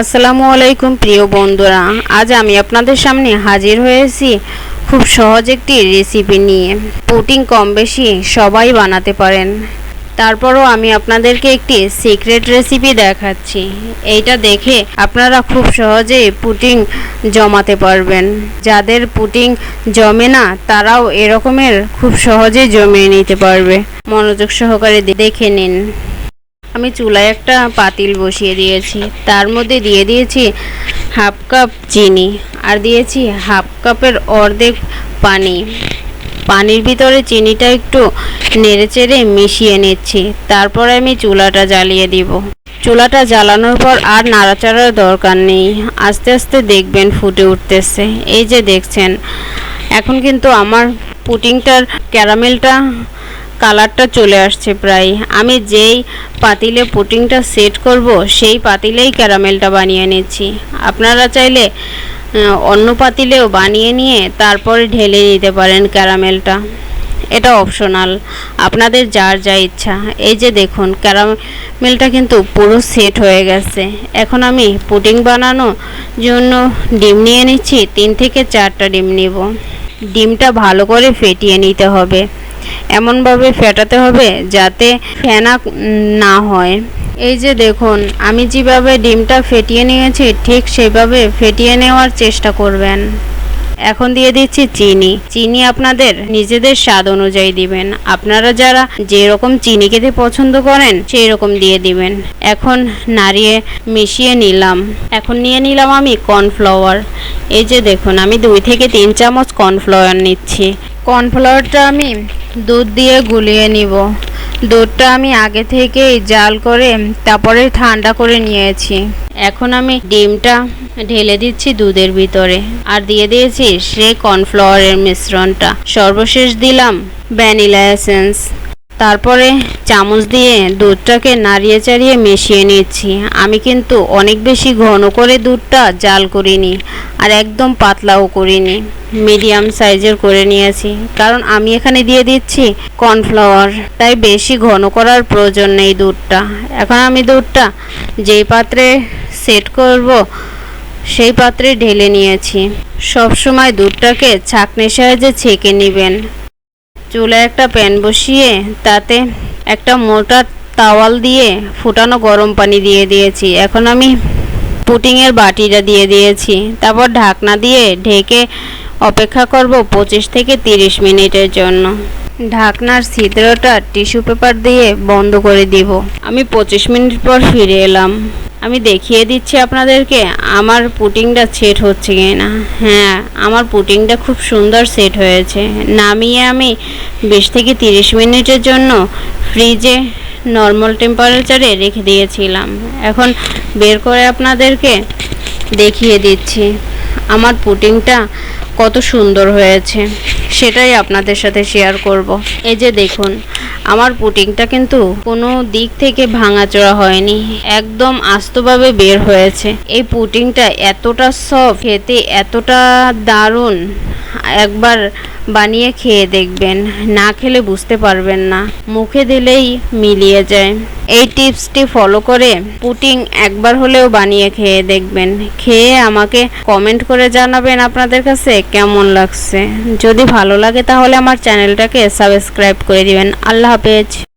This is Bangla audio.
আসসালামু আলাইকুম, প্রিয় বন্ধুরা। আজ আমি আপনাদের সামনে হাজির হয়েছি খুব সহজ একটি রেসিপি নিয়ে। পুটিং কম বেশি সবাই বানাতে পারেন। তারপরও আমি আপনাদেরকে একটি সিক্রেট রেসিপি দেখাচ্ছি। এইটা দেখে আপনারা খুব সহজেই পুটিং জমাতে পারবেন। যাদের পুটিং জমে না, তারাও এরকমের খুব সহজেই জমিয়ে নিতে পারবে। মনোযোগ সহকারে দেখে নিন। আমি চুলায় একটা পাতিল বসিয়ে দিয়েছি। তার মধ্যে দিয়ে দিয়েছি হাফ কাপ চিনি আর দিয়েছি হাফ কাপের অর্ধেক পানি। পানির ভিতরে চিনিটা একটু নেড়েচেড়ে মিশিয়ে নিচ্ছি। তারপরে আমি চুলাটা জ্বালিয়ে দিব। চুলাটা জ্বালানোর পর আর নাড়াচাড়ার দরকার নেই। আস্তে আস্তে দেখবেন ফুটে উঠতেছে। এই যে দেখছেন, এখন কিন্তু আমার পুটিংটার ক্যারামেলটা কালারটা চলে আসছে প্রায়। আমি যেই পাতিলে পুটিংটা সেট করব, সেই পাতিলেই ক্যারামেলটা বানিয়ে নিচ্ছি আপনারা চাইলে অন্য পাতিলেও বানিয়ে নিয়ে তারপরে ঢেলে নিতে পারেন ক্যারামেলটা। এটা অপশনাল। আপনাদের যার যা ইচ্ছা। এই যে দেখুন, ক্যারামেলটা কিন্তু পুরো সেট হয়ে গেছে। এখন আমি পুডিং বানানোর জন্য ডিম নিয়ে নিচ্ছি। তিন থেকে চারটা ডিম নিব। ডিমটা ভালো করে ফেটিয়ে নিতে হবে। এমনভাবে ফেটাতে হবে যাতে ফেনা না হয়। এই যে দেখুন, আমি যেভাবে ডিমটা ফেটিয়ে নিয়েছি, ঠিক সেভাবে ফেটিয়ে নেওয়ার চেষ্টা করবেন। এখন দিয়ে দিচ্ছি চিনি। চিনি আপনাদের নিজেদের স্বাদ অনুযায়ী দিবেন। আপনারা যারা যেরকম চিনি খেতে পছন্দ করেন সেই রকম দিয়ে দিবেন। এখন নাড়িয়ে মিশিয়ে নিলাম। এখন নিয়ে নিলাম আমি কর্নফ্লাওয়ার। এই যে দেখুন, আমি দুই থেকে তিন চামচ কর্নফ্লাওয়ার নিচ্ছি। কর্নফ্লাওয়ারটা আমি দুধ দিয়ে গুলিয়ে নিব। দুধটা আমি আগে থেকেই জাল করে তারপরে ঠান্ডা করে নিয়েছি। এখন আমি ডিমটা ঢেলে দিচ্ছি দুধের ভিতরে। আর দিয়ে দিয়েছি সেই কর্নফ্লাওয়ারের মিশ্রণটা। সর্বশেষ দিলাম ভ্যানিলা এসেন্স। তারপরে চামচ দিয়ে দুধটাকে নাড়িয়ে চাড়িয়ে মিশিয়ে নিচ্ছি। আমি কিন্তু অনেক বেশি ঘন করে দুধটা জাল করিনি আর একদম পাতলাও করিনি। মিডিয়াম সাইজের করে নিয়েছি। কারণ আমি এখানে দিয়ে দিচ্ছি কর্নফ্লাওয়ার। তাই বেশি ঘন করার প্রয়োজন নেই দুধটা। এখন আমি দুধটা যেই পাত্রে সেট করব, সেই পাত্রে ঢেলে নিয়েছি। সবসময় দুধটাকে ছাঁকনির সাহায্যে ছেঁকে নেবেন। চুলায় একটা প্যান বসিয়ে তাতে একটা মোটা তাওয়াল দিয়ে ফুটানো গরম পানি দিয়ে দিয়েছি। এখন আমি পুটিংয়ের বাটিটা দিয়ে দিয়েছি। তারপর ঢাকনা দিয়ে ঢেকে অপেক্ষা করব পঁচিশ থেকে তিরিশ মিনিটের জন্য। ঢাকনার ছিদ্রটা টিস্যু পেপার দিয়ে বন্ধ করে দিব। আমি পঁচিশ মিনিট পর ফিরে এলাম। আমি দেখিয়ে দিচ্ছি আপনাদেরকে, আমার পুটিংটা সেট হচ্ছে কি না হ্যাঁ আমার পুটিংটা খুব সুন্দর সেট হয়েছে। নামিয়ে আমি বিশ থেকে তিরিশ মিনিটের জন্য ফ্রিজে নর্মাল টেম্পারেচারে রেখে দিয়েছিলাম। এখন বের করে আপনাদেরকে দেখিয়ে দিচ্ছি। আমার পুটিংটা কত সুন্দর হয়েছে, সেটাই আপনাদের সাথে শেয়ার করব। এই যে দেখুন আমার পুটিংটা কিন্তু কোনো দিক থেকে ভাঙাচোরা হয়নি, একদম আস্তভাবে বের হয়েছে। এই পুটিংটা এতটা সফট খেতে এতটা দারুণ, একবার বানিয়ে খেয়ে দেখবেন, না খেলে বুঝতে পারবেন না। মুখে দিলেই মিলিয়ে যায়। এই টিপসটি ফলো করে পুটিং একবার হলেও বানিয়ে খেয়ে দেখবেন। খেয়ে আমাকে কমেন্ট করে জানাবেন আপনাদের কাছে কেমন লাগছে। যদি ভালো লাগে তাহলে আমার চ্যানেলটাকে সাবস্ক্রাইব করে দিবেন। আল্লাহ হাফেজ।